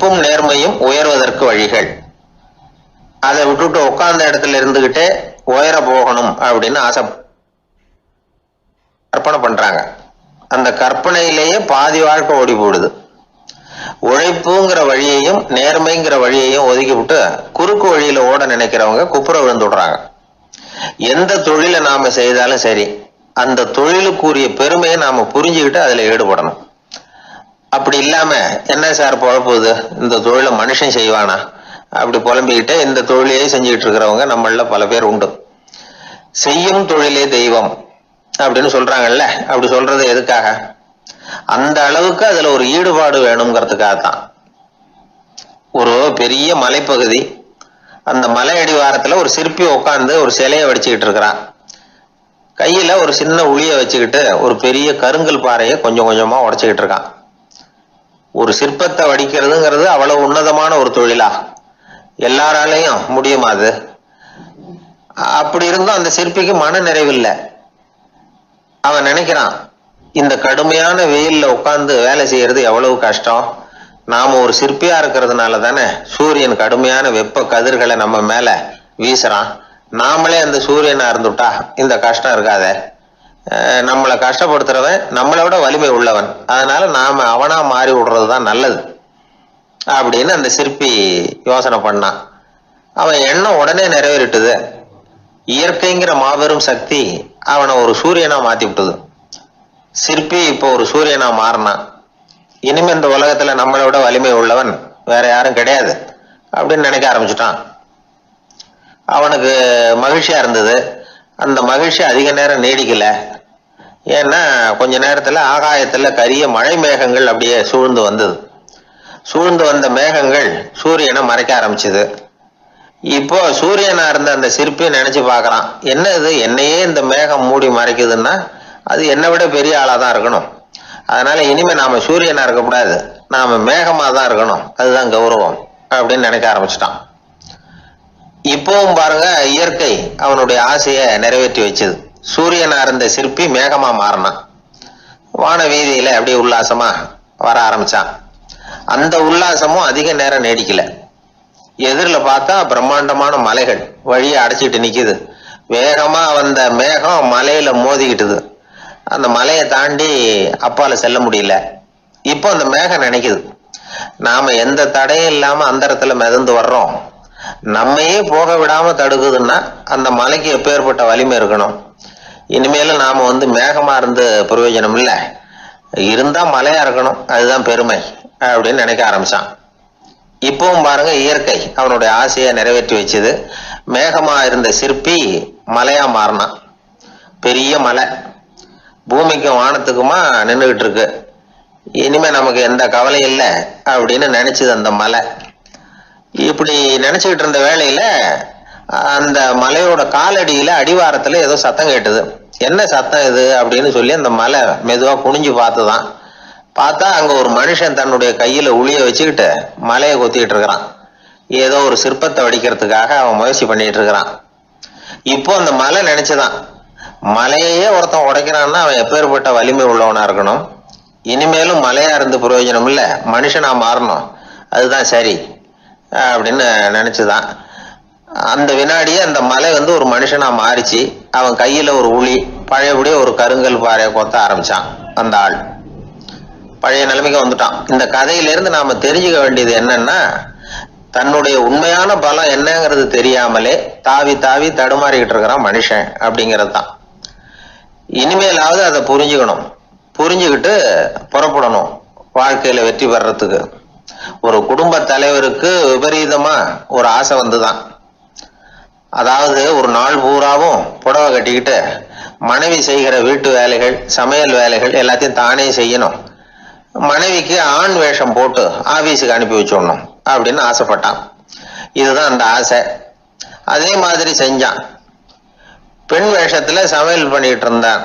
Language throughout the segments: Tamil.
உழைப்பும் நேர்மையும் உயர்வதற்கு வழிகள். அதை விட்டுட்டு உட்கார்ந்த இடத்துல இருந்துகிட்டே உயர போகணும் அப்படின்னு ஆசை கற்பனை பண்றாங்க. அந்த கற்பனையிலேயே பாதி வாழ்க்கை ஓடி போடுது. உழைப்புங்கிற வழியையும் நேர்மைங்கிற வழியையும் ஒதுக்கி விட்டு குறுக்கு வழியில ஓட நினைக்கிறவங்க குப்புற விழுந்துடுறாங்க எந்த தொழிலை நாம செய்தாலும் சரி அந்த தொழிலுக்குரிய பெருமையை நாம புரிஞ்சுக்கிட்டு அதுல ஈடுபடணும். அப்படி இல்லாம என்ன சார் பொழப்புது இந்த தொழிலை மனுஷன் செய்வானா? அப்படி புலம்பிக்கிட்டு இந்த தொழிலையே செஞ்சுக்கிட்டு இருக்கிறவங்க நம்மள பல பேர் உண்டு. செய்யும் தொழிலே தெய்வம் அப்படின்னு சொல்றாங்கல்ல? அப்படி சொல்றது எதுக்காக? அந்த அளவுக்கு அதுல ஒரு ஈடுபாடு வேணுங்கிறதுக்காக தான். ஒரு பெரிய மலைப்பகுதி அந்த மலை அடிவாரத்துல ஒரு சிற்பி உட்காந்து ஒரு சிலையை வடிச்சுக்கிட்டு இருக்கிறான். கையில ஒரு சின்ன உளிய வச்சுக்கிட்டு ஒரு பெரிய கருங்கல் பாறையை கொஞ்சம் கொஞ்சமா உடச்சுக்கிட்டு இருக்கான். ஒரு சிற்பத்தை வடிக்கிறதுங்கிறது அவ்வளவு உன்னதமான ஒரு தொழிலா? எல்லாராலையும் முடியுமா அது? அப்படி இருந்தும் அந்த சிற்பிக்கு மன நிறைவில்லை. அவன் நினைக்கிறான் இந்த கடுமையான வெயில்ல உட்கார்ந்து வேலை செய்யறது எவ்வளவு கஷ்டம்? நாம ஒரு சிற்பியா இருக்கிறதுனால தானே சூரியன் கடுமையான வெப்ப கதிர்களை நம்ம மேல வீசுறான். நாமளே அந்த சூரியனா இருந்துட்டா இந்த கஷ்டம் இருக்காதே? நம்மளை கஷ்டப்படுத்துறவன் நம்மளை விட வலிமை உள்ளவன். அதனால நாம அவனா மாறி விடுறது தான் நல்லது. அப்படின்னு அந்த சிற்பி யோசனை பண்ணான். அவன் எண்ணம் உடனே நிறைவேறிட்டுது. இயற்கைங்கிற மாபெரும் சக்தி அவனை ஒரு சூரியனா மாத்தி விட்டது சிற்பி இப்போ ஒரு சூரியனா மாறினான். இனிமே இந்த உலகத்துல நம்மளை விட வலிமை உள்ளவன் வேற யாரும் கிடையாது அப்படின்னு நினைக்க ஆரம்பிச்சுட்டான். அவனுக்கு மகிழ்ச்சியா இருந்தது. அந்த மகிழ்ச்சி அதிக நேரம் நீடிக்கல. ஏன்னா கொஞ்ச நேரத்துல ஆகாயத்துல கரிய மழை மேகங்கள் அப்படியே சூழ்ந்து வந்தது. சூழ்ந்து வந்த மேகங்கள் சூரியனை மறைக்க ஆரம்பிச்சது. இப்போ சூரியனா இருந்த அந்த சிற்பியை நினைச்சு பார்க்குறான் என்ன இது என்னையே இந்த மேகம் மூடி மறைக்குதுன்னா அது என்னை விட பெரிய ஆளா தான் இருக்கணும். அதனால இனிமே நாம சூரியனா இருக்கக்கூடாது நாம மேகமா தான் இருக்கணும். அதுதான் கௌரவம் அப்படின்னு நினைக்க ஆரம்பிச்சிட்டான். இப்பவும் பாருங்க இயற்கை அவனுடைய ஆசையை நிறைவேற்றி வச்சது. சூரியனா இருந்த சிற்பி மேகமா மாறினான். வான வீதியில அப்படியே உல்லாசமா வர ஆரம்பிச்சான். அந்த உல்லாசமும் அதிக நேரம் நீடிக்கல. எதிரில் பார்த்தா பிரம்மாண்டமான மலைகள் வழியை அடைச்சிட்டு நிற்கிது வேகமாக வந்த மேகம் மலையில் மோதிக்கிட்டுது. அந்த மலையை தாண்டி அப்பால செல்ல முடியல. இப்போ அந்த மேகம் நினைக்குது. நாம் எந்த தடையும் இல்லாமல் அந்தரத்தில் மிதந்து வர்றோம். நம்மையே போக விடாம தடுக்குதுன்னா அந்த மலைக்கு எப்பேற்பட்ட வலிமை இருக்கணும்? இனிமேலும் நாம வந்து மேகமா இருந்து பிரயோஜனம் இல்லை. இருந்தா மலையா இருக்கணும். அதுதான் பெருமை அப்படின்னு நினைக்க ஆரம்பிச்சான். இப்பவும் பாருங்க இயற்கை அவனுடைய ஆசையை நிறைவேற்றி வச்சது. மேகமா இருந்த சிற்பி மலையா மாறினான். பெரிய மலை. பூமிக்கும் வானத்துக்குமா நின்றுகிட்டு இருக்கு. இனிமே நமக்கு எந்த கவலையும் இல்லை அப்படின்னு நினைச்சது அந்த மலை. இப்படி நினைச்சுக்கிட்டு இருந்த வேலையில அந்த மலையோட காலடியில அடிவாரத்துல ஏதோ சத்தம் கேட்டுது. என்ன சத்தம் இது? அப்படின்னு சொல்லி அந்த மலை மெதுவா குனிஞ்சு பார்த்துதான். பார்த்தா அங்க ஒரு மனுஷன் தன்னுடைய கையில உளிய வச்சுக்கிட்டு மலையை கொத்திக்கிட்டு இருக்கிறான். ஏதோ ஒரு சிற்பத்தை வடிக்கிறதுக்காக அவன் முயற்சி பண்ணிட்டு இருக்கிறான். இப்போ அந்த மலை நினைச்சுதான். மலையையே ஒருத்தன் உடைக்கிறான்னா அவன் எப்பேற்பட்ட வலிமை உள்ளவனா இருக்கணும்? இனிமேலும் மலையா இருந்து பிரயோஜனம் இல்ல. மனுஷனா மாறணும். அதுதான் சரி. அப்படின்னு நினச்சிதான். அந்த வினாடியே அந்த மலை வந்து ஒரு மனுஷனாக மாறிச்சு. அவன் கையில் ஒரு உளி பழையபடியே ஒரு கருங்கல் பாறையை கொத்த ஆரம்பித்தான் அந்த ஆள். பழைய நிலைமைக்கு வந்துட்டான். இந்த கதையிலேருந்து நாம் தெரிஞ்சுக்க வேண்டியது என்னன்னா தன்னுடைய உண்மையான பலம் என்னங்கிறது தெரியாமலே தாவி தாவி தடுமாறிக்கிட்டு இருக்கிறான் மனுஷன் அப்படிங்கிறது தான் இனிமேலாவது அதை புரிஞ்சுக்கணும். புரிஞ்சுக்கிட்டு புறப்படணும் வாழ்க்கையில் வெற்றி பெறத்துக்கு. ஒரு குடும்ப தலைவருக்கு விபரீதமா ஒரு ஆசை வந்துதான். அதாவது ஒரு நாள் பூராவும் புடவை கட்டிக்கிட்டு மனைவி செய்கிற வீட்டு வேலைகள் சமையல் வேலைகள் எல்லாத்தையும் தானே செய்யணும். மனைவிக்கு ஆண் வேஷம் போட்டு ஆஃபீஸுக்கு அனுப்பி வச்சிடணும் அப்படின்னு ஆசைப்பட்டான். இதுதான் அந்த ஆசை. அதே மாதிரி செஞ்சான். பெண் வேஷத்துல சமையல் பண்ணிட்டு இருந்தான்.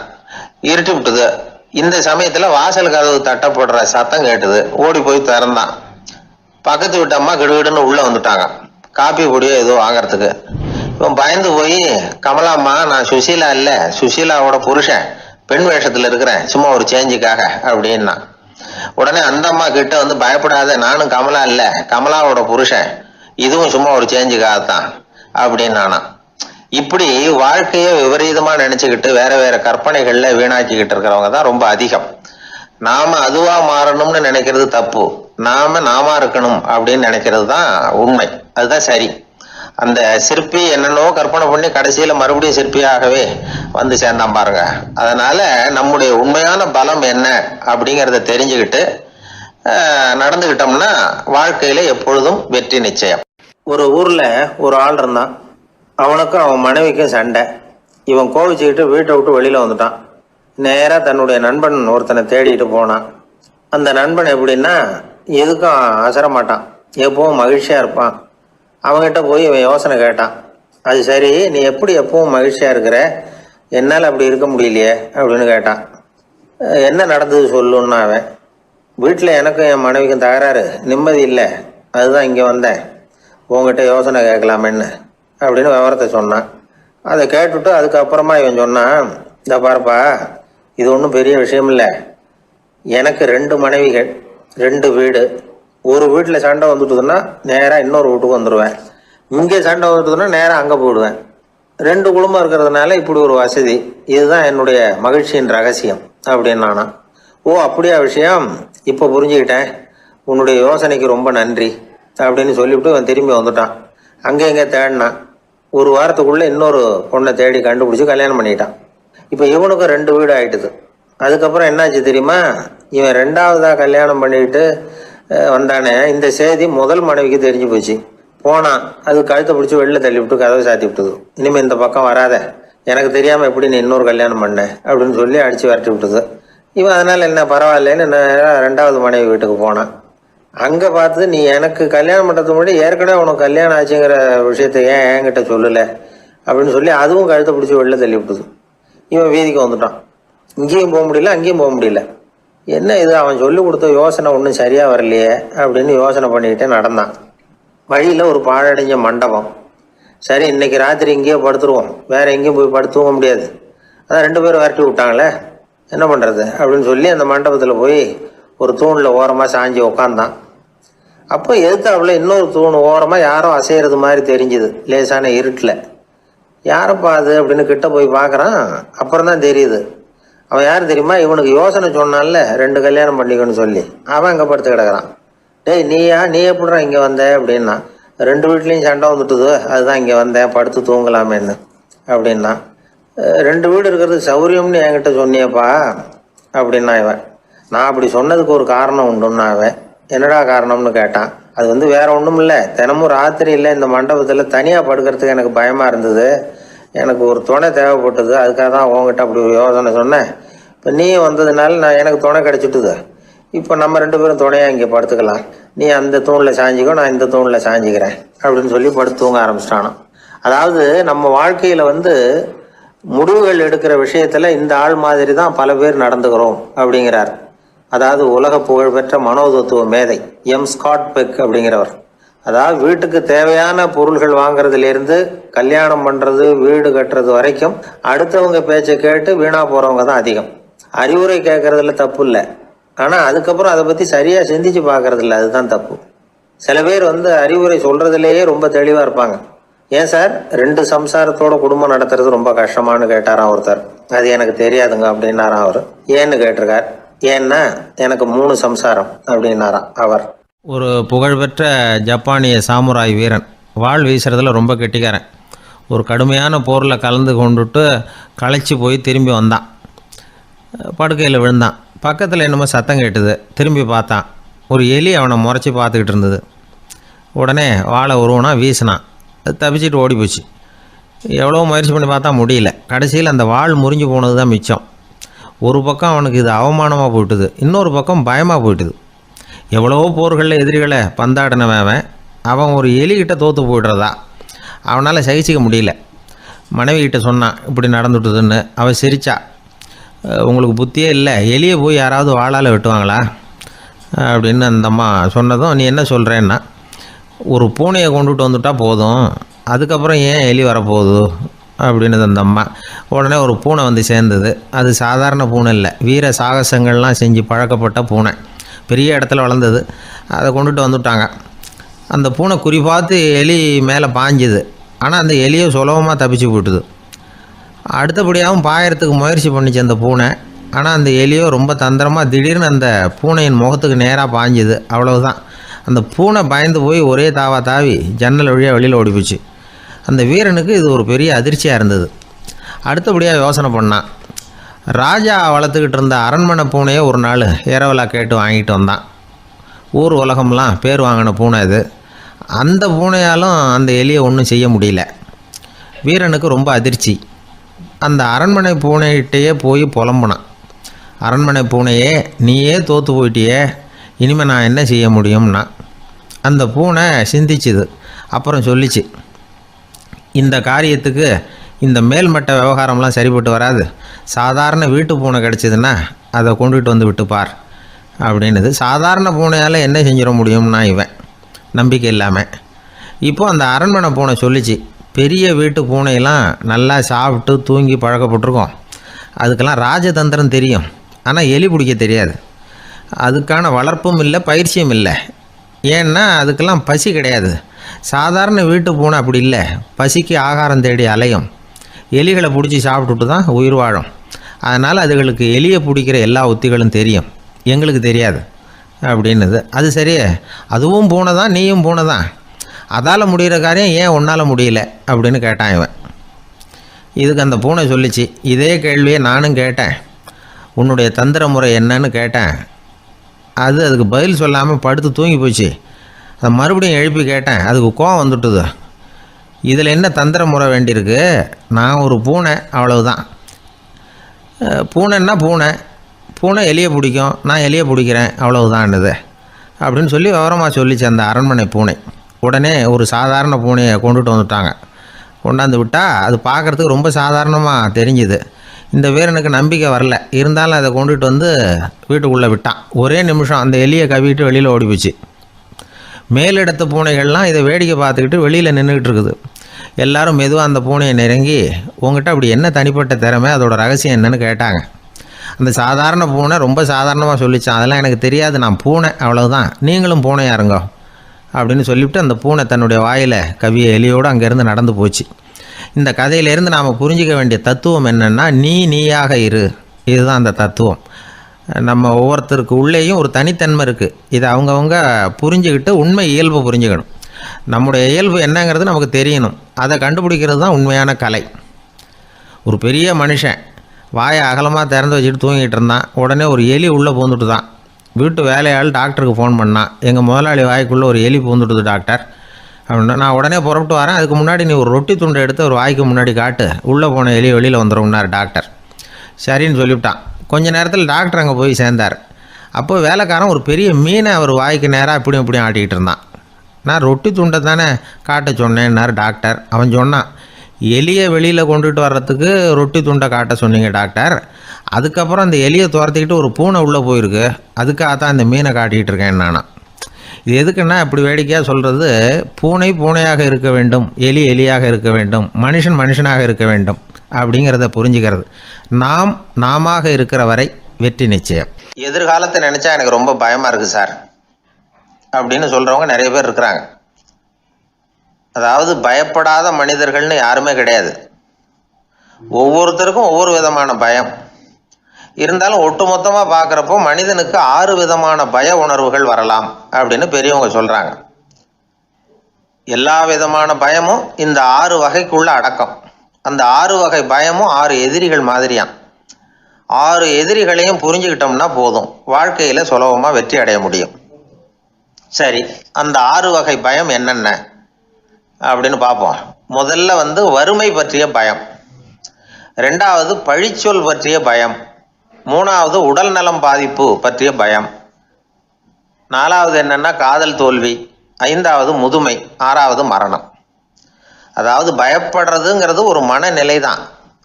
இருட்டு விட்டுது இந்த சமயத்துல வாசல் கதவு தட்டப்படுற சத்தம் கேட்டுது. ஓடி போய் திறந்தான். பக்கத்து வீட்டு அம்மா கிடுகிடுன்னு உள்ள வந்துட்டாங்க. காப்பி பொடியோ ஏதோ வாங்குறதுக்கு. இவன் பயந்து போய் கமலாம்மா நான் சுசீலா இல்லை. சுசீலாவோட புருஷன். பெண் வேஷத்துல இருக்கிறேன். சும்மா ஒரு சேஞ்சுக்காக அப்படின்னா உடனே அந்த அம்மா கிட்ட வந்து பயப்படாத நானும் கமலா இல்லை. கமலாவோட புருஷன். இதுவும் சும்மா ஒரு சேஞ்சுக்காகத்தான் அப்படின்னு நானா இப்படி வாழ்க்கையை விபரீதமா நினைச்சுக்கிட்டு வேற வேற கற்பனைகள்ல வீணாக்கிக்கிட்டு இருக்கிறவங்க தான் ரொம்ப அதிகம். நாம அதுவா மாறணும்னு நினைக்கிறது தப்பு. நாம நாம இருக்கணும் அப்படின்னு நினைக்கிறது தான் உண்மை. அதுதான் சரி. அந்த சிற்பி என்னென்னவோ கற்பனை பண்ணி கடைசியில மறுபடியும் சிற்பியாகவே வந்து சேர்ந்தான் பாருங்க. அதனால நம்முடைய உண்மையான பலம் என்ன அப்படிங்கிறத தெரிஞ்சுக்கிட்டு நடந்துக்கிட்டோம்னா வாழ்க்கையில எப்பொழுதும் வெற்றி நிச்சயம். ஒரு ஊர்ல ஒரு ஆள் இருந்தான். அவனுக்கும் அவன் மனைவிக்கும் சண்டை. இவன் கோவிச்சுக்கிட்டு வீட்டை விட்டு வெளியில வந்துட்டான். நேராக தன்னுடைய நண்பன் ஒருத்தனை தேடிட்டு போனான். அந்த நண்பன் எப்படின்னா எதுக்கும் அசர மாட்டான். எப்பவும் மகிழ்ச்சியாக இருப்பான். அவன்கிட்ட போய் இவன் யோசனை கேட்டான். அது சரி நீ எப்படி எப்பவும் மகிழ்ச்சியாக இருக்கிற? என்னால் அப்படி இருக்க முடியலையே அப்படின்னு கேட்டான். என்ன நடந்தது சொல்லுன்னா அவன். வீட்டில் எனக்கும் என் மனைவிக்கும் தகராறு. நிம்மதி இல்லை. அதுதான் இங்கே வந்தேன் உங்ககிட்ட யோசனை கேட்கலாமேன்னு அப்படின்னு விவரத்தை சொன்னான். அதை கேட்டுட்டு அதுக்கப்புறமா இவன் சொன்னான் இந்த பாருப்பா இது ஒன்றும் பெரிய விஷயம் இல்லை. எனக்கு ரெண்டு மனைவிகள். ரெண்டு வீடு. ஒரு வீட்டில் சண்டை வந்துட்டுதுன்னா நேராக இன்னொரு வீட்டுக்கு வந்துடுவேன் இங்கே சண்டை வந்துட்டுதுன்னா நேராக அங்கே போயிடுவேன். ரெண்டு குடும்பம் இருக்கிறதுனால இப்படி ஒரு வசதி. இதுதான் என்னுடைய மகிழ்ச்சியின் ரகசியம் அப்படின்னு நானா. ஓ அப்படியா விஷயம்? இப்போ புரிஞ்சுக்கிட்டேன். உன்னுடைய யோசனைக்கு ரொம்ப நன்றி அப்படின்னு சொல்லிவிட்டு அவன் திரும்பி வந்துட்டான். அங்கே இங்கே தேடினான். ஒரு வாரத்துக்குள்ளே இன்னொரு பொண்ணை தேடி கண்டுபிடிச்சி கல்யாணம் பண்ணிட்டான். இப்போ இவனுக்கும் ரெண்டு வீடு ஆகிட்டுது அதுக்கப்புறம் என்னாச்சு தெரியுமா? இவன் ரெண்டாவதாக கல்யாணம் பண்ணிட்டு வந்தானே இந்த செய்தி முதல் மனைவிக்கு தெரிஞ்சு போச்சு. போனான். அது கழுத்தை பிடிச்சி வெளில தள்ளி விட்டு கதவை சாத்தி விட்டுது. இனிமேல் இந்த பக்கம் வராத. எனக்கு தெரியாமல் எப்படி நீ இன்னொரு கல்யாணம் பண்ண? அப்படின்னு சொல்லி அடித்து விரட்டி விட்டுது. இவன் அதனால் என்ன பரவாயில்லன்னு நான் ரெண்டாவது மனைவி வீட்டுக்கு போனான். அங்கே பார்த்து நீ எனக்கு கல்யாணம் பண்ணுறதுக்கு முன்னாடி ஏற்கனவே உனக்கு கல்யாணம் ஆச்சுங்கிற விஷயத்த ஏன் என்கிட்ட சொல்லலை? அப்படின்னு சொல்லி அதுவும் கழுத்தை பிடிச்சி வெளில தள்ளி விட்டுது இவன் வீதிக்கு வந்துட்டான். இங்கேயும் போக முடியல அங்கேயும் போக முடியல. என்ன இது? அவன் சொல்லி கொடுத்த யோசனை ஒன்றும் சரியாக வரலையே அப்படின்னு யோசனை பண்ணிக்கிட்டே நடந்தான். வழியில் ஒரு பாழடைஞ்ச மண்டபம். சரி இன்னைக்கு ராத்திரி இங்கேயே படுத்துருவோம். வேறு எங்கேயும் போய் படுத்துவோம் முடியாது. அதான் ரெண்டு பேரும் விரட்டி விட்டாங்களே என்ன பண்ணுறது அப்படின்னு சொல்லி அந்த மண்டபத்தில் போய் ஒரு தூணில் ஓரமாக சாஞ்சி உக்காந்தான். அப்போ எதிர்த்தாப்புல இன்னொரு தூண் ஓரமாக யாரோ அசைகிறது மாதிரி தெரிஞ்சுது. லேசான இருட்டில். யாரப்பா அது அப்படின்னு கிட்ட போய் பார்க்குறான் அப்புறம் தான் தெரியுது. அவன் யார் தெரியுமா? இவனுக்கு யோசனை சொன்னான்ல ரெண்டு கல்யாணம் பண்ணிக்கணும்னு சொல்லி. அவன் அங்கே படுத்து கிடக்குறான். டேய் நீயா? நீ எப்படிறா இங்கே வந்த? அப்படின்னா ரெண்டு வீட்லேயும் சண்டை வந்துட்டுது. அதுதான் இங்கே வந்தேன் படுத்து தூங்கலாமேன்னு. அப்படின்னா ரெண்டு வீடு இருக்கிறது சௌரியம்னு என்கிட்ட சொன்னியப்பா. அப்படின்னா இவன் நான் அப்படி சொன்னதுக்கு ஒரு காரணம் உண்டுன்னா அவன் என்னடா காரணம்னு கேட்டான். அது வந்து வேற ஒன்றும் இல்லை தினமும் ராத்திரியில் இந்த மண்டபத்தில் தனியாக படுக்கிறதுக்கு எனக்கு பயமாக இருந்தது. எனக்கு ஒரு துணை தேவைப்பட்டது அதுக்காக தான் உங்ககிட்ட அப்படி ஒரு யோசனை சொன்னேன். இப்போ நீ வந்ததுனால நான் எனக்கு துணை கிடச்சிட்டுது. இப்போ நம்ம ரெண்டு பேரும் துணையாக இங்கே படுத்துக்கலாம். நீ அந்த தூணில் சாஞ்சிக்கோ நான் இந்த தூணில் சாஞ்சிக்கிறேன் அப்படின்னு சொல்லி படுத்து தூங்க ஆரம்பிச்சிட்டானோ. அதாவது நம்ம வாழ்க்கையில் வந்து முடிவுகள் எடுக்கிற விஷயத்தில் இந்த ஆள் மாதிரி தான் பல பேர் நடந்துக்கிறோம் அப்படிங்கிறார். அதாவது உலக புகழ்பெற்ற மனோதத்துவ மேதை எம் ஸ்காட் பெக் அப்படிங்கிறவர். அதாவது வீட்டுக்கு தேவையான பொருள்கள் வாங்குறதுலேருந்து கல்யாணம் பண்ணுறது வீடு கட்டுறது வரைக்கும் அடுத்தவங்க பேச்சை கேட்டு வீணாக போகிறவங்க தான் அதிகம். அறிவுரை கேட்குறதுல தப்பு இல்லை. ஆனால் அதுக்கப்புறம் அதை பற்றி சரியாக சிந்திச்சு பார்க்குறதில்ல அதுதான் தப்பு. சில பேர் வந்து அறிவுரை சொல்கிறதுலேயே ரொம்ப தெளிவாக இருப்பாங்க. ஏன் சார்? ரெண்டு சம்சாரத்தோட குடும்பம் நடத்துறது ரொம்ப கஷ்டமானு கேட்டாராம் ஒருத்தர். அது எனக்கு தெரியாதுங்க அப்படின்னாராம் அவர். ஏன்னு கேட்டிருக்கார். ஏன்னா எனக்கு மூணு சம்சாரம் அப்படின்னாராம் அவர். ஒரு புகழ்பெற்ற ஜப்பானிய சாமுராய் வீரன். வாள் வீசுறதுல ரொம்ப கெட்டிக்காரன். ஒரு கடுமையான போரில் கலந்து கொண்டுட்டு களைச்சி போய் திரும்பி வந்தான். படுக்கையில் விழுந்தான். பக்கத்தில் என்னமோ சத்தம் கேட்டுது. திரும்பி பார்த்தான். ஒரு எலி அவனை முறைச்சி பார்த்துக்கிட்டு இருந்தது. உடனே வாழை உருவனா வீசினான். அது தப்பிச்சிட்டு ஓடி போச்சு எவ்வளோ முயற்சி பண்ணி பார்த்தா முடியல. கடைசியில் அந்த வாள் முறிஞ்சு போனது தான் மிச்சம். ஒரு பக்கம் அவனுக்கு இது அவமானமாக போயிட்டுது. இன்னொரு பக்கம் பயமாக போயிட்டுது. எவ்வளவோ போர்களில் எதிரிகளை பந்தாடினவன் அவன். அவன் ஒரு எலிகிட்ட தோற்று போயிடுறதா? அவனால் சகிச்சிக்க முடியல. மனைவிகிட்ட சொன்னான் இப்படி நடந்துட்டுதுன்னு. அவள் சிரிச்சா உங்களுக்கு புத்தியே இல்லை. எலியை போய் யாராவது வாழால் வெட்டுவாங்களா? அப்படின்னு அந்த அம்மா சொன்னதும் நீ என்ன சொல்கிறேன்னா ஒரு பூனையை கொண்டுட்டு வந்துட்டால் போதும். அதுக்கப்புறம் ஏன் எலி வரப்போகுது? அப்படின்னது அந்த அம்மா உடனே ஒரு பூனை வந்து சேர்ந்தது. அது சாதாரண பூனை இல்லை. வீர சாகசங்கள்லாம் செஞ்சு பழக்கப்பட்ட பூனை. பெரிய இடத்துல வளர்ந்தது. அதை கொண்டுட்டு வந்துவிட்டாங்க அந்த பூனை குறி பார்த்து எலி மேலே பாஞ்சுது ஆனால் அந்த எலியை சுலபமாக தப்பிச்சு போட்டுது அடுத்தபடியாகவும் பாயறதுக்கு முயற்சி பண்ணிச்சு அந்த பூனை. ஆனால் அந்த எலியோ ரொம்ப தந்திரமாக திடீர்னு அந்த பூனையின் முகத்துக்கு நேராக பாஞ்சுது அவ்வளவுதான். அந்த பூனை பயந்து போய் ஒரே தாவா தாவி ஜன்னல் வழியாக வெளியில் ஓடி போச்சு அந்த வீரனுக்கு இது ஒரு பெரிய அதிர்ச்சியாக இருந்தது. அடுத்தபடியாக யோசனை பண்ணான். ராஜா வளர்த்துக்கிட்டு இருந்த அரண்மனை பூனையை ஒரு நாள் இரவலா கேட்டு வாங்கிட்டு வந்தான். ஊர் உலகம்லாம் பேர் வாங்கின பூனை இது அந்த பூனையாலும் அந்த எலியை ஒன்றும் செய்ய முடியல. வீரனுக்கு ரொம்ப அதிர்ச்சி. அந்த அரண்மனை பூனைகிட்டேயே போய் புலம்புனான். அரண்மனை பூனையே நீயே தோற்று போயிட்டியே இனிமேல் நான் என்ன செய்ய முடியும்னா அந்த பூனை சிந்திச்சுது. அப்புறம் சொல்லிச்சு இந்த காரியத்துக்கு இந்த மேல்மட்ட விவகாரம்லாம் சரிப்பட்டு வராது. சாதாரண வீட்டு பூனை கிடச்சிதுன்னா அதை கொண்டுகிட்டு வந்து விட்டுப்பார். அப்படின்னுது. சாதாரண பூனையால் என்ன செஞ்சிட முடியும்னா இவன். நம்பிக்கை இல்லாமல் இப்போ அந்த அரண்மனை பூனை சொல்லிச்சு பெரிய வீட்டு பூனையெல்லாம் நல்லா சாப்பிட்டு தூங்கி பழக்கப்பட்டிருக்கோம். அதுக்கெல்லாம் ராஜதந்திரம் தெரியும். ஆனால் எலி பிடிக்க தெரியாது. அதுக்கான வளர்ப்பும் இல்லை பயிற்சியும் இல்லை. ஏன்னா அதுக்கெல்லாம் பசி கிடையாது. சாதாரண வீட்டு பூனை அப்படி இல்லை. பசிக்கு ஆகாரம் தேடி அலையும். எலிகளை பிடிச்சி சாப்பிட்டுட்டு தான் உயிர் வாழும். அதனால் அதுகளுக்கு எலியை பிடிக்கிற எல்லா உத்திகளும் தெரியும். எங்களுக்கு தெரியாது. அப்படின்னுது. அது சரியே. அதுவும் பூனை தான் நீயும் பூனை தான் அதால் முடிகிற காரியம் ஏன் உன்னால் முடியல? அப்படின்னு கேட்டான் இவன். இதுக்கு அந்த பூனை சொல்லிச்சு இதே கேள்வியை நானும் கேட்டேன். உன்னுடைய தந்திர முறை என்னன்னு கேட்டேன். அது அதுக்கு பதில் சொல்லாமல் படுத்து தூங்கி போச்சு. அதை மறுபடியும் எழுப்பி கேட்டேன். அதுக்கு கோவம் வந்துட்டுது. இதில் என்ன தந்திர முறை வேண்டியிருக்கு? நான் ஒரு பூனை அவ்வளவுதான். பூனைன்னா பூனை. பூனை எலியை பிடிக்கும். நான் எலியை பிடிக்கிறேன் அவ்வளவுதான்னுது. அப்படின்னு சொல்லி விவரமாக சொல்லிச்சு அந்த அரண்மனை பூனை. உடனே ஒரு சாதாரண பூனையை கொண்டுட்டு வந்துட்டாங்க. கொண்டாந்து விட்டால் அது பார்க்குறதுக்கு ரொம்ப சாதாரணமாக தெரிஞ்சுது. இந்த வீரனுக்கு நம்பிக்கை வரல. இருந்தாலும் அதை கொண்டுட்டு வந்து வீட்டுக்குள்ளே விட்டான். ஒரே நிமிஷம் அந்த எலியை கவிட்டு வெளியில் ஓடி போச்சு. மேலிடத்து பூனைகள்லாம் இதை வேடிக்கை பார்த்துக்கிட்டு வெளியில் நின்றுக்கிட்டு இருக்குது. எல்லாரும் மெதுவாக அந்த பூனையை நெருங்கி உங்ககிட்ட அப்படி என்ன தனிப்பட்ட திறமை? அதோடய ரகசியம் என்னன்னு கேட்டாங்க. அந்த சாதாரண பூனை ரொம்ப சாதாரணமாக சொல்லிச்சான். அதெல்லாம் எனக்கு தெரியாது. நான் பூனை. அவ்வளவுதான். நீங்களும் பூனையாக இருங்கோ. அப்படின்னு சொல்லிவிட்டு அந்த பூனை தன்னுடைய வாயில் கவிய எலியோடு அங்கேருந்து நடந்து போச்சு. இந்த கதையிலேருந்து நாம் புரிஞ்சிக்க வேண்டிய தத்துவம் என்னென்னா நீ நீயாக இரு. இதுதான் அந்த தத்துவம். நம்ம ஒவ்வொருத்தருக்கு உள்ளேயும் ஒரு தனித்தன்மை இருக்குது இதை அவங்கவுங்க புரிஞ்சுக்கிட்டு உண்மை இயல்பு புரிஞ்சுக்கணும். நம்முடைய இயல்பு என்னங்கிறது நமக்கு தெரியணும். அதை கண்டுபிடிக்கிறது தான் உண்மையான கலை. ஒரு பெரிய மனுஷன் வாயை அகலமாக திறந்து வச்சுட்டு தூங்கிட்டு இருந்தான். உடனே ஒரு எலி உள்ளே பூந்துட்டு தான் வீட்டு வேலையாள் டாக்டருக்கு ஃபோன் பண்ணான் எங்கள் முதலாளி வாய்க்குள்ளே ஒரு எலி பூந்துட்டுது டாக்டர். அப்படின்னா நான் உடனே புறப்பட்டு வரேன். அதுக்கு முன்னாடி நீ ஒரு ரொட்டி துண்டை எடுத்து ஒரு வாய்க்கு முன்னாடி காட்டு. உள்ளே போன எலி வெளியில் வந்துடும்னார் டாக்டர். சரின்னு சொல்லிவிட்டான். கொஞ்ச நேரத்தில் டாக்டர் அங்கே போய் சேர்ந்தார். அப்போ வேலைக்காரன் ஒரு பெரிய மீனை அவர் வாய்க்கு நேராக இப்படியும் இப்படியும் ஆட்டிக்கிட்டு இருந்தான். நான் ரொட்டி துண்டை தானே காட்ட சொன்னேன்னார் டாக்டர். அவன் சொன்னான் எலியை வெளியில் கொண்டுட்டு வர்றதுக்கு ரொட்டி துண்டை காட்ட சொன்னீங்க டாக்டர். அதுக்கப்புறம் அந்த எலியை துரத்திக்கிட்டு ஒரு பூனை உள்ளே போயிருக்கு. அதுக்காக தான் அந்த மீனை காட்டிகிட்டு இருக்கேன் நானா இது எதுக்குன்னா இப்படி வேடிக்கையாக சொல்கிறது பூனை பூனையாக இருக்க வேண்டும் எலி எலியாக இருக்க வேண்டும் மனுஷன் மனுஷனாக இருக்க வேண்டும் அப்படிங்கிறத புரிஞ்சுக்கிறது. நாம் நாமாக இருக்கிற வரை வெற்றி நிச்சயம். எதிர்காலத்தை நினச்சா எனக்கு ரொம்ப பயமாக இருக்குது சார். அப்படின்னு சொல்றவங்க நிறைய பேர் இருக்கிறாங்க. அதாவது பயப்படாத மனிதர்கள்னு யாருமே கிடையாது. ஒவ்வொருத்தருக்கும் ஒவ்வொரு விதமான பயம். இருந்தாலும் ஒட்டுமொத்தமாக பார்க்குறப்போ மனிதனுக்கு ஆறு விதமான பய உணர்வுகள் வரலாம் அப்படின்னு பெரியவங்க சொல்கிறாங்க எல்லா விதமான பயமும் இந்த ஆறு வகைக்குள்ள அடக்கம். அந்த ஆறு வகை பயமும் ஆறு எதிரிகள் மாதிரியாம். ஆறு எதிரிகளையும் புரிஞ்சுக்கிட்டோம்னா போதும். வாழ்க்கையில் சுலபமாக வெற்றி அடைய முடியும். சரி அந்த ஆறு வகை பயம் என்னென்ன? அப்படின்னு பார்ப்போம். முதல்ல வந்து வறுமை பற்றிய பயம். ரெண்டாவது பழிச்சொல் பற்றிய பயம். மூணாவது உடல் நலம் பாதிப்பு பற்றிய பயம். நாலாவது என்னென்னா காதல் தோல்வி. ஐந்தாவது முதுமை. ஆறாவது மரணம். அதாவது பயப்படுறதுங்கிறது ஒரு மனநிலை தான்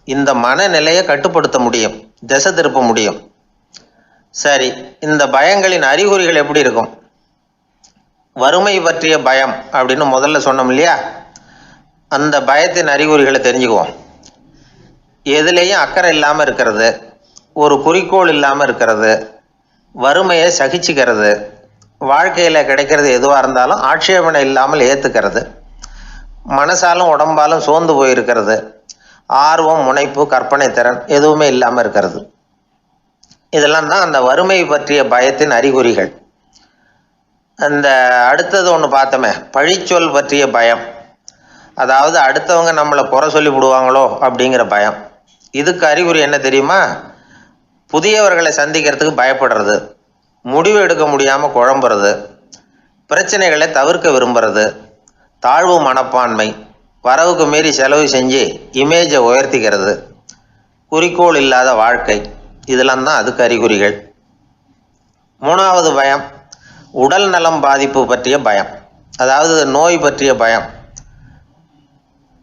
இந்த மனநிலையை கட்டுப்படுத்த முடியும். திசை திருப்ப முடியும். சரி இந்த பயங்களின் அறிகுறிகள் எப்படி இருக்கும்? வறுமை பற்றிய பயம் அப்படின்னு முதல்ல சொன்னோம் இல்லையா? அந்த பயத்தின் அறிகுறிகளை தெரிஞ்சுக்குவோம். எதுலேயும் அக்கறை இல்லாமல் இருக்கிறது ஒரு குறிக்கோள் இல்லாமல் இருக்கிறது வறுமையை சகிச்சுக்கிறது வாழ்க்கையில் கிடைக்கிறது எதுவாக இருந்தாலும் ஆட்சேபனை இல்லாமல் ஏற்றுக்கிறது மனசாலும் உடம்பாலும் சோர்ந்து போயிருக்கிறது ஆர்வம் முனைப்பு கற்பனை திறன் எதுவுமே இல்லாமல் இருக்கிறது. இதெல்லாம் தான் அந்த வறுமை பற்றிய பயத்தின் அறிகுறிகள். அந்த அடுத்தது ஒன்று பார்த்தோமே பழிச்சொல் பற்றிய பயம். அதாவது அடுத்தவங்க நம்மளை குறை சொல்லி விடுவாங்களோ அப்படிங்கிற பயம். இதுக்கு அறிகுறி என்ன தெரியுமா? புதியவர்களை சந்திக்கிறதுக்கு பயப்படுறது. முடிவு எடுக்க முடியாமல் குழம்புறது. பிரச்சனைகளை தவிர்க்க விரும்புறது. தாழ்வு மனப்பான்மை. வரவுக்கு மீறி செலவு செஞ்சு இமேஜை உயர்த்திக்கிறது. குறிக்கோள் இல்லாத வாழ்க்கை. இதெல்லாம் தான் அதுக்கு அறிகுறிகள். மூணாவது பயம் உடல் நலம் பாதிப்பு பற்றிய பயம். அதாவது நோய் பற்றிய பயம்.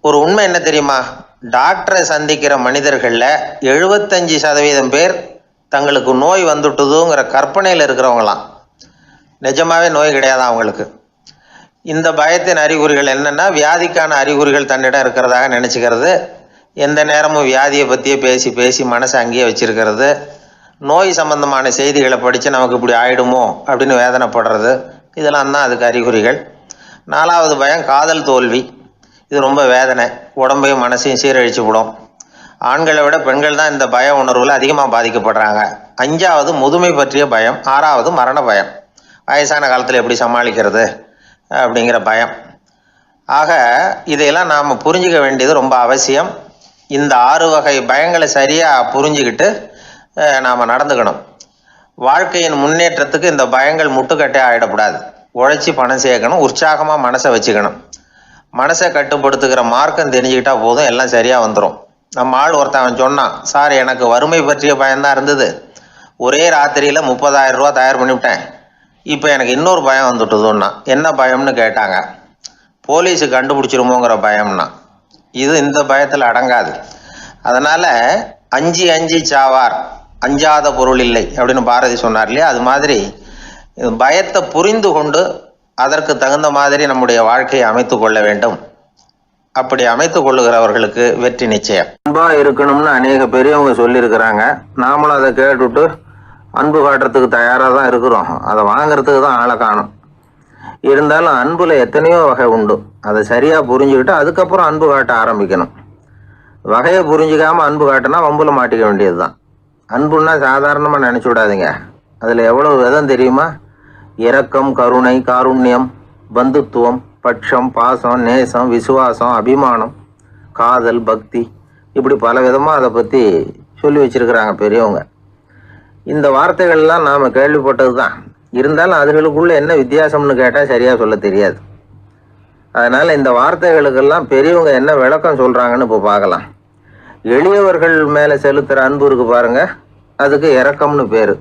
ஒரு உண்மை என்ன தெரியுமா? டாக்டரை சந்திக்கிற மனிதர்களில் எழுபத்தஞ்சி சதவீதம் பேர் தங்களுக்கு நோய் வந்துட்டுதுங்கிற கற்பனையில் இருக்கிறவங்களாம். நிஜமாவே நோய் கிடையாது அவங்களுக்கு? இந்த பயத்தின் அறிகுறிகள் என்னென்னா வியாதிக்கான அறிகுறிகள் தன்னிடம் இருக்கிறதாக நினச்சிக்கிறது. எந்த நேரமும் வியாதியை பற்றியே பேசி பேசி மனசை அங்கேயே வச்சிருக்கிறது. நோய் சம்பந்தமான செய்திகளை படித்து நமக்கு இப்படி ஆயிடுமோ அப்படின்னு வேதனைப்படுறது. இதெல்லாம் தான் அதுக்கு அறிகுறிகள். நாலாவது பயம் காதல் தோல்வி. இது ரொம்ப வேதனை. உடம்பையும் மனசையும் சீரழிச்சு விடும் ஆண்களை விட பெண்கள் தான் இந்த பய உணர்வில் அதிகமாக பாதிக்கப்படுறாங்க. அஞ்சாவது முதுமை பற்றிய பயம். ஆறாவது மரண பயம். வயசான காலத்தில் எப்படி சமாளிக்கிறது அப்படிங்கிற பயம். ஆக இதையெல்லாம் நாம் புரிஞ்சிக்க வேண்டியது ரொம்ப அவசியம். இந்த ஆறு வகை பயங்களை சரியாக புரிஞ்சுக்கிட்டு நாம் நடந்துக்கணும். வாழ்க்கையின் முன்னேற்றத்துக்கு இந்த பயங்கள் முட்டுக்கட்டே ஆகிடக்கூடாது உழைச்சி பணம் சேர்க்கணும் உற்சாகமாக மனசை வச்சுக்கணும். மனசை கட்டுப்படுத்துகிற மார்க்கம் தெரிஞ்சுக்கிட்டா போதும் எல்லாம் சரியாக வந்துடும் நம்ம ஆள் ஒருத்தவன் சொன்னான் சார் எனக்கு வறுமை பற்றிய பயம்தான் இருந்தது. ஒரே ராத்திரியில் முப்பதாயிரம் ரூபா தயார் பண்ணிவிட்டேன் இப்போ எனக்கு இன்னொரு பயம் வந்துட்டுதுன்னா என்ன பயம்னு கேட்டாங்க. போலீஸு கண்டுபிடிச்சிருமோங்கிற பயம்னா. இது இந்த பயத்தில் அடங்காது. அதனால் அஞ்சு அஞ்சு சாவார். அஞ்சாத பொருள் இல்லை அப்படின்னு பாரதி சொன்னார் இல்லையா? அது மாதிரி பயத்தை புரிந்து கொண்டு அதற்கு தகுந்த மாதிரி நம்முடைய வாழ்க்கையை அமைத்து கொள்ள வேண்டும். அப்படி அமைத்து கொள்ளுகிறவர்களுக்கு வெற்றி நிச்சயம். அன்பா இருக்கணும்னு அநேக பெரியவங்க சொல்லியிருக்கிறாங்க. நாமளும் அதை கேட்டுட்டு அன்பு காட்டுறதுக்கு தயாராக தான் இருக்கிறோம். அதை வாங்குறதுக்கு தான் ஆளை காணும். இருந்தாலும் அன்பில் எத்தனையோ வகை உண்டு. அதை சரியாக புரிஞ்சுக்கிட்டு அதுக்கப்புறம் அன்பு காட்ட ஆரம்பிக்கணும். வகையை புரிஞ்சுக்காமல் அன்பு காட்டினா வம்புல மாட்டிக்க வேண்டியது தான் அன்புன்னா சாதாரணமாக நினச்சி விடாதீங்க. அதில் எவ்வளோ விதம் தெரியுமா? இரக்கம் கருணை காருண்யம் பந்துத்துவம் பட்சம் பாசம் நேசம் விசுவாசம் அபிமானம் காதல் பக்தி இப்படி பல விதமாக அதை பற்றி சொல்லி வச்சிருக்கிறாங்க பெரியவங்க. இந்த வார்த்தைகள்லாம் நாம் கேள்விப்பட்டது தான் இருந்தாலும் அதுகளுக்குள்ள என்ன வித்தியாசம்னு கேட்டால் சரியாக சொல்ல தெரியாது. அதனால் இந்த வார்த்தைகளுக்கெல்லாம் பெரியவங்க என்ன விளக்கம் சொல்கிறாங்கன்னு இப்போ பார்க்கலாம். எளியவர்கள் மேலே செலுத்துகிற அன்பு இருக்கு பாருங்க. அதுக்கு இரக்கம்னு பேர்.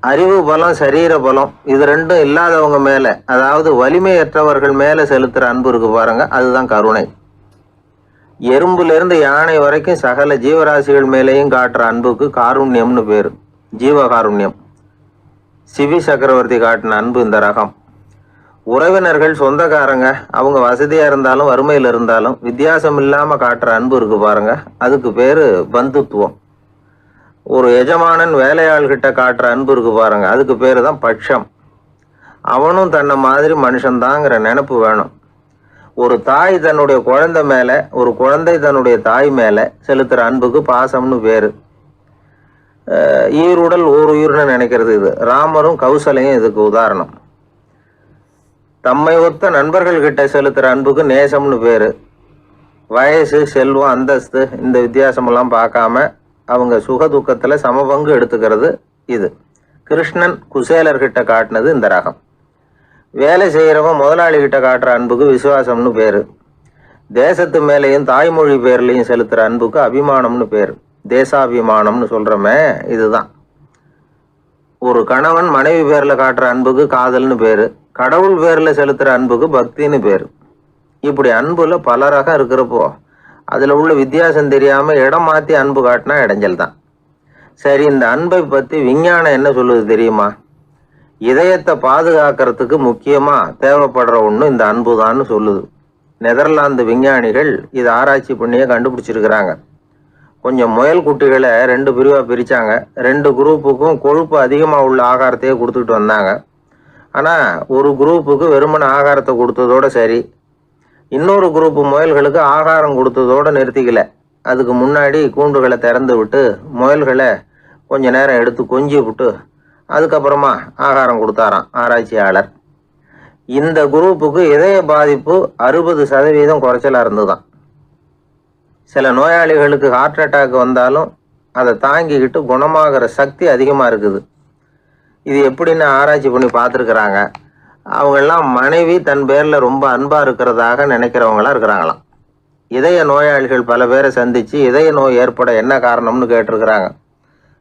அறிவு பலம் சரீர பலம் இது ரெண்டும் இல்லாதவங்க மேலே அதாவது வலிமையற்றவர்கள் மேலே செலுத்துகிற அன்பு இருக்கு பாருங்க. அதுதான் கருணை. எறும்புலேருந்து யானை வரைக்கும் சகல ஜீவராசிகள் மேலேயும் காட்டுற அன்புக்கு காருண்யம்னு பேர். ஜீவகாருண்யம். சிவி சக்கரவர்த்தி காட்டின அன்பு இந்த ரகம். உறவினர்கள் சொந்தக்காரங்க அவங்க வசதியாக இருந்தாலும் வறுமையில் இருந்தாலும் வித்தியாசம் இல்லாமல் காட்டுற அன்பு இருக்கு பாருங்க. அதுக்கு பேர் பந்துத்துவம். ஒரு எஜமானன் வேலையாள்கிட்ட காட்டுற அன்பு இருக்கு பாருங்க. அதுக்கு பேர் தான் பட்சம். அவனும் தன்னை மாதிரி மனுஷன்தாங்கிற நினப்பு வேணும். ஒரு தாய் தன்னுடைய குழந்தை மேலே ஒரு குழந்தை தன்னுடைய தாய் மேலே செலுத்துகிற அன்புக்கு பாசம்னு பேர். ஈருடல் ஓர் உயிர்னு நினைக்கிறது இது. ராமரும் கௌசலையும் இதுக்கு உதாரணம். தம்மை ஒத்த நண்பர்கள் கிட்ட செலுத்துகிற அன்புக்கு நேசம்னு பேர். வயசு செல்வம் அந்தஸ்து இந்த வித்தியாசமெல்லாம் பார்க்காம அவங்க சுக துக்கத்தில் சமபங்கு எடுத்துக்கிறது இது. கிருஷ்ணன் குசேலர்கிட்ட காட்டினது இந்த ரகம். வேலை செய்கிறவன் முதலாளி கிட்ட காட்டுற அன்புக்கு விசுவாசம்னு பேர். தேசத்து மேலேயும் தாய்மொழி பேர்லேயும் செலுத்துகிற அன்புக்கு அபிமானம்னு பேர். தேசாபிமானம்னு சொல்கிறோமே இதுதான். ஒரு கணவன் மனைவி பேரில் காட்டுற அன்புக்கு காதல்னு பேர். கடவுள் பேரில் செலுத்துகிற அன்புக்கு பக்தின்னு பேர். இப்படி அன்புல பல ரகம் இருக்கிறப்போ அதில் உள்ள வித்தியாசம் தெரியாமல் இடம் மாற்றி அன்பு காட்டினா இடைஞ்சல் தான். சரி இந்த அன்பை பற்றி விஞ்ஞானம் என்ன சொல்லுது தெரியுமா? இதயத்தை பாதுகாக்கிறதுக்கு முக்கியமாக தேவைப்படுற ஒன்று இந்த அன்பு சொல்லுது. நெதர்லாந்து விஞ்ஞானிகள் இது ஆராய்ச்சி பண்ணியே கண்டுபிடிச்சிருக்கிறாங்க. கொஞ்சம் முயல் குட்டிகளை ரெண்டு பிரிவாக பிரித்தாங்க ரெண்டு குரூப்புக்கும் கொழுப்பு அதிகமாக உள்ள ஆகாரத்தையே கொடுத்துட்டு வந்தாங்க. ஆனால் ஒரு குரூப்புக்கு வெறுமன ஆகாரத்தை கொடுத்ததோட சரி. இன்னொரு குரூப்பு முயல்களுக்கு ஆகாரம் கொடுத்ததோடு நிறுத்திக்கல. அதுக்கு முன்னாடி கூண்டுகளை திறந்து விட்டு முயல்களை கொஞ்ச நேரம் எடுத்து கொஞ்சி விட்டு அதுக்கப்புறமா ஆகாரம் கொடுத்தாராம் ஆராய்ச்சியாளர். இந்த குரூப்புக்கு இதய பாதிப்பு அறுபது சதவீதம் குறைச்சலாக இருந்துதான் சில நோயாளிகளுக்கு ஹார்ட் அட்டாக் வந்தாலும் அதை தாங்கிக்கிட்டு குணமாகிற சக்தி அதிகமாக இருக்குது. இது எப்படின்னு ஆராய்ச்சி பண்ணி பார்த்துருக்குறாங்க. அவங்கெல்லாம் மனைவி தன் பேரில் ரொம்ப அன்பாக இருக்கிறதாக நினைக்கிறவங்களா இருக்கிறாங்களாம். இதய நோயாளிகள் பல பேரை சந்தித்து இதய நோய் ஏற்பட என்ன காரணம்னு கேட்டிருக்கிறாங்க.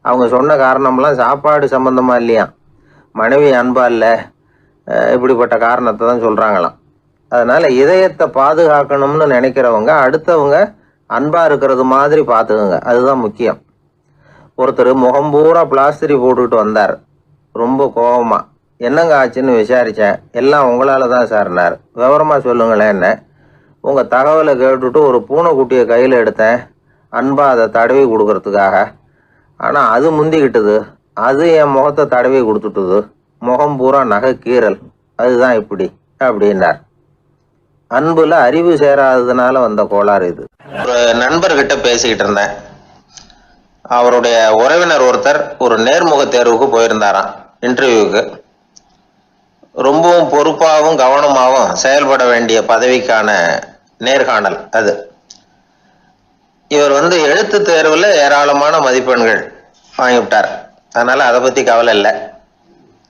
அவங்க சொன்ன காரணம்லாம் சாப்பாடு சம்மந்தமாக இல்லையா மனைவி அன்பா இல்லை. இப்படிப்பட்ட காரணத்தை தான் சொல்கிறாங்களாம் அதனால் இதயத்தை பாதுகாக்கணும்னு நினைக்கிறவங்க அடுத்தவங்க அன்பாக இருக்கிறது மாதிரி பார்த்துக்குங்க. அதுதான் முக்கியம். ஒருத்தர் முகம் பூரா பிளாஸ்டரி போட்டுக்கிட்டு வந்தார். ரொம்ப கோபமாக என்னங்க ஆச்சுன்னு விசாரித்தேன் எல்லாம் உங்களால் தான் சார்னார் விவரமாக சொல்லுங்களேன் என்ன. உங்கள் தகவலை கேட்டுட்டு ஒரு பூனைக்குட்டியை கையில் எடுத்தேன். அன்பாக அதை தடவி கொடுக்கறதுக்காக. ஆனால் அது முந்திக்கிட்டது. அது என் முகத்தை தடவி கொடுத்துட்டுது. முகம் பூரா நகை கீரல் அதுதான் இப்படி அப்படின்னார். அன்புல அறிவு சேராததுனால வந்த கோளாறு இது. ஒரு நண்பர்கிட்ட பேசிக்கிட்டு இருந்தேன். அவருடைய உறவினர் ஒருத்தர் ஒரு நேர்முக தேர்வுக்கு போயிருந்தாராம். இன்டர்வியூக்கு ரொம்பவும் பொறுப்பாகவும் கவனமாகவும் செயல்பட வேண்டிய பதவிக்கான நேர்காணல் அது. இவர் வந்து எழுத்து தேர்வில் ஏராளமான மதிப்பெண்கள் வாங்கிவிட்டார். அதனால் அதை பற்றி கவலை இல்லை.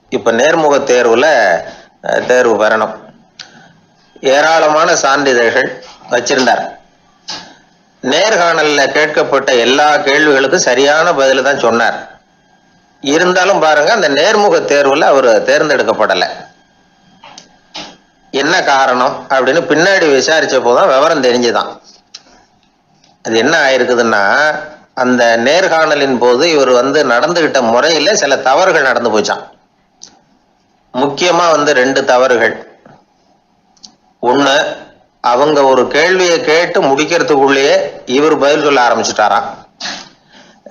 இப்போ நேர்முக தேர்வில் தேர்வு பெறணும். ஏராளமான சான்றிதழ்கள் வச்சிருந்தார். நேர்காணலில் கேட்கப்பட்ட எல்லா கேள்விகளுக்கும் சரியான பதில் தான் சொன்னார். இருந்தாலும் பாருங்க அந்த நேர்முக தேர்வில் அவர் தேர்ந்தெடுக்கப்படலை. என்ன காரணம் அப்படின்னு பின்னாடி விசாரிச்ச போதும் விவரம் தெரிஞ்சுதான். அது என்ன ஆயிருக்குதுன்னா அந்த நேர்காணலின் போது இவர் வந்து நடந்துகிட்ட முறையில் சில தவறுகள் நடந்து போச்சான் முக்கியமாக வந்து ரெண்டு தவறுகள். ஒன்று அவங்க ஒரு கேள்வியை கேட்டு முடிக்கிறதுக்குள்ளேயே இவர் பதில் சொல்ல ஆரம்பிச்சுட்டாராம்.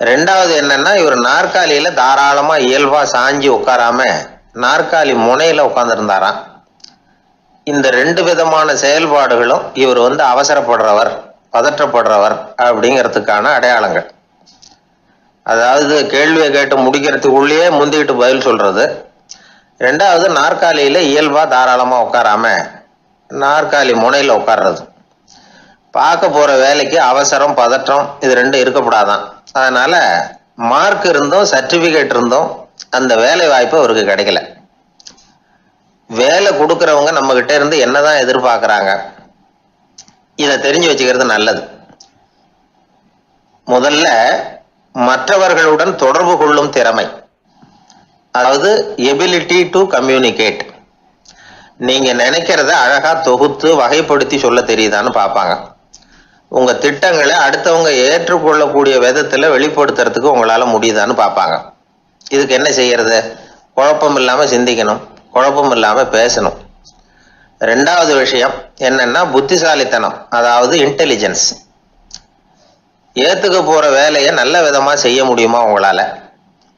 ரெண்டாவது என்னன்னா இவர் நாற்காலியில தாராளமா இயல்பா சாஞ்சி உட்காராம நாற்காலி முனையில உட்கார்ந்துருந்தாராம். இந்த ரெண்டு விதமான செயல்பாடுகளும் இவர் வந்து அவசரப்படுறவர் பதற்றப்படுறவர் அப்படிங்கிறதுக்கான அடையாளங்கள். அதாவது கேள்வியை கேட்டு முடிக்கிறதுக்குள்ளேயே முந்திக்கிட்டு பதில் சொல்றது. ரெண்டாவது நாற்காலியில இயல்பா தாராளமா உட்காராம நாற்காலி முனையில உட்கார்றது. பார்க்க போற வேலைக்கு அவசரம் பதற்றம் இது ரெண்டும் இருக்கக்கூடாதான் அதனால மார்க் இருந்தும் சர்டிபிகேட் இருந்தும் அந்த வேலை வாய்ப்பு அவருக்கு கிடைக்கல. வேலை கொடுக்கறவங்க நம்ம கிட்ட இருந்து என்னதான் எதிர்பார்க்கறாங்க? இதை தெரிஞ்சு வச்சுக்கிறது நல்லது. முதல்ல மற்றவர்களுடன் தொடர்பு கொள்ளும் திறமை. அதாவது எபிலிட்டி டு கம்யூனிகேட் நீங்க நினைக்கிறத அழகா தொகுத்து வகைப்படுத்தி சொல்ல தெரியுதான்னு பார்ப்பாங்க. உங்க திட்டங்களை அடுத்தவங்க ஏற்றுக்கொள்ளக்கூடிய விதத்துல வெளிப்படுத்துறதுக்கு உங்களால முடியுதான்னு பார்ப்பாங்க. இதுக்கு என்ன செய்யறது? குழப்பம் இல்லாம சிந்திக்கணும். குழப்பம் இல்லாம பேசணும். ரெண்டாவது விஷயம் என்னன்னா புத்திசாலித்தனம் அதாவது இன்டெலிஜென்ஸ் ஏத்துக்க போற வேலையை நல்ல விதமா செய்ய முடியுமா உங்களால?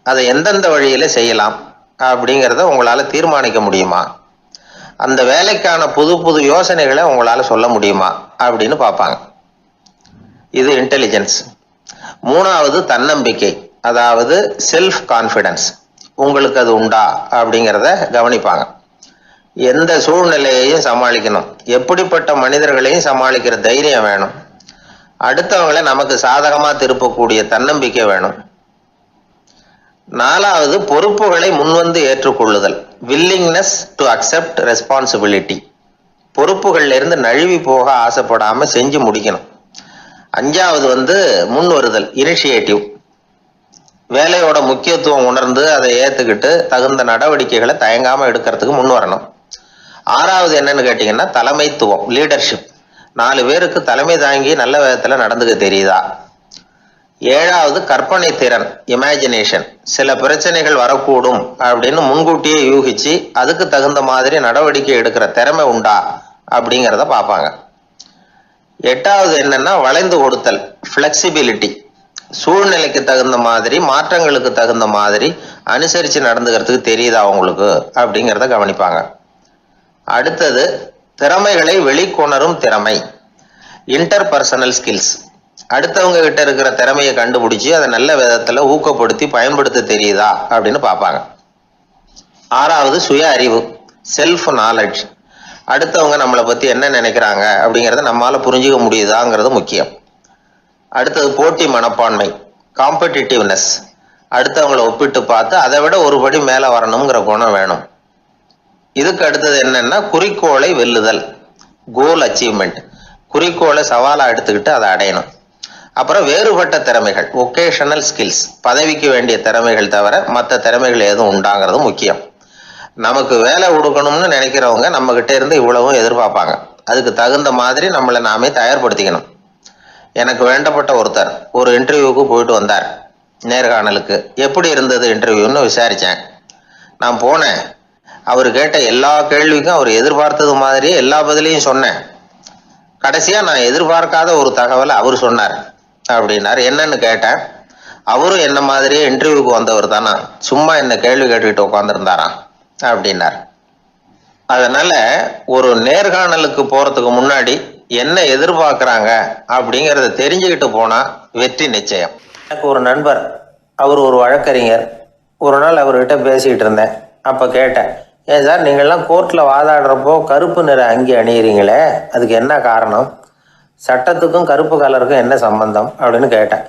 அதை எந்தெந்த வழியில செய்யலாம் அப்படிங்கிறத உங்களால தீர்மானிக்க முடியுமா? அந்த வேலைக்கான புது புது யோசனைகளை உங்களால சொல்ல முடியுமா? அப்படின்னு பார்ப்பாங்க. இது இன்டெலிஜென்ஸ் மூணாவது தன்னம்பிக்கை அதாவது செல்ஃப் கான்ஃபிடன்ஸ் உங்களுக்கு அது உண்டா? அப்படிங்கிறத கவனிப்பாங்க. எந்த சூழ்நிலையையும் சமாளிக்கணும். எப்படிப்பட்ட மனிதர்களையும் சமாளிக்கிற தைரியம் வேணும். அடுத்தவங்களை நமக்கு சாதகமாக திருப்பக்கூடிய தன்னம்பிக்கை வேணும். நாலாவது பொறுப்புகளை முன்வந்து ஏற்றுக்கொள்ளுதல். வில்லிங்னஸ் டு அக்செப்ட் ரெஸ்பான்சிபிலிட்டி பொறுப்புகள்லேருந்து நழுவி போக ஆசைப்படாமல் செஞ்சு முடிக்கணும். அஞ்சாவது வந்து முன் வருதல் இனிஷியேட்டிவ் வேலையோட முக்கியத்துவம் உணர்ந்து அதை ஏற்றுக்கிட்டு தகுந்த நடவடிக்கைகளை தயங்காமல் எடுக்கிறதுக்கு முன் வரணும் ஆறாவது என்னன்னு கேட்டிங்கன்னா தலைமைத்துவம் லீடர்ஷிப் நாலு பேருக்கு தலைமை தாங்கி நல்ல விதத்தில் நடந்துக்க தெரியுதா? ஏழாவது கற்பனை திறன் இமேஜினேஷன் சில பிரச்சனைகள் வரக்கூடும் அப்படின்னு முன்கூட்டியே யூகிச்சு அதுக்கு தகுந்த மாதிரி நடவடிக்கை எடுக்கிற திறமை உண்டா அப்படிங்கிறத பார்ப்பாங்க. எட்டாவது என்னன்னா வளைந்து கொடுத்தல் ஃப்ளெக்சிபிலிட்டி சூழ்நிலைக்கு தகுந்த மாதிரி மாற்றங்களுக்கு தகுந்த மாதிரி அனுசரித்து நடந்துக்கிறதுக்கு தெரியுதா அவங்களுக்கு அப்படிங்கிறத கவனிப்பாங்க. அடுத்தது திறமைகளை வெளிக்கொணரும் திறமை. இன்டர்பர்சனல் ஸ்கில்ஸ் அடுத்தவங்க கிட்ட இருக்கிற திறமையை கண்டுபிடிச்சி அதை நல்ல விதத்தில் ஊக்கப்படுத்தி பயன்படுத்த தெரியுதா? அப்படின்னு பார்ப்பாங்க. ஆறாவது சுய அறிவு. செல்ஃப் நாலெட்ஜ் அடுத்தவங்க நம்மளை பத்தி என்ன நினைக்கிறாங்க அப்படிங்கிறத நம்மால புரிஞ்சுக்க முடியுதாங்கிறது முக்கியம். அடுத்தது போட்டி மனப்பான்மை காம்படிட்டிவ்னஸ் அடுத்தவங்களை ஒப்பிட்டு பார்த்து அதை விட ஒரு படி மேலே வரணுங்கிற குணம் வேணும். இதுக்கு அடுத்தது என்னன்னா குறிக்கோளை வெல்லுதல் கோல் அச்சீவ்மெண்ட் குறிக்கோளை சவாலாக எடுத்துக்கிட்டு அதை அடையணும். அப்புறம் வேறுபட்ட திறமைகள் ஒகேஷனல் ஸ்கில்ஸ் பதவிக்கு வேண்டிய திறமைகள் தவிர மற்ற திறமைகள் எதுவும் உண்டாங்கிறது முக்கியம். நமக்கு வேலை கொடுக்கணும்னு நினைக்கிறவங்க நம்ம கிட்ட இருந்து இவ்வளவும் எதிர்பார்ப்பாங்க. அதுக்கு தகுந்த மாதிரி நம்மளை நாமே தயார்படுத்திக்கணும். எனக்கு வேண்டப்பட்ட ஒருத்தர் ஒரு இன்டர்வியூவுக்கு போயிட்டு வந்தார். நேர்காணலுக்கு. எப்படி இருந்தது இன்டர்வியூன்னு விசாரித்தேன் நான் போனேன். அவர் கேட்ட எல்லா கேள்விக்கும் அவர் எதிர்பார்த்தது மாதிரியே எல்லா பதிலையும் சொன்னேன். கடைசியாக நான் எதிர்பார்க்காத ஒரு தகவலை அவர் சொன்னார். அப்படின்னார். என்னன்னு கேட்டேன். அவரும் என்ன மாதிரியே இன்டர்வியூக்கு வந்தவர் தானா? சும்மா என்ன கேள்வி கேட்டுக்கிட்டு உட்காந்துருந்தாராம் அப்படின்னார். அதனால ஒரு நேர்காணலுக்கு போறதுக்கு முன்னாடி என்ன எதிர்பார்க்குறாங்க அப்படிங்கறத தெரிஞ்சுக்கிட்டு போனா வெற்றி நிச்சயம். எனக்கு ஒரு நண்பர் அவர் ஒரு வழக்கறிஞர். ஒரு நாள் அவர்கிட்ட பேசிக்கிட்டு இருந்தேன். அப்போ கேட்டேன் ஏன் சார் நீங்கள்லாம் கோர்ட்டில் வாதாடுறப்போ கருப்பு நிற அங்கி அணியிறீங்களே அதுக்கு என்ன காரணம்? சட்டத்துக்கும் கருப்பு கலருக்கும் என்ன சம்பந்தம்? அப்படின்னு கேட்டேன்.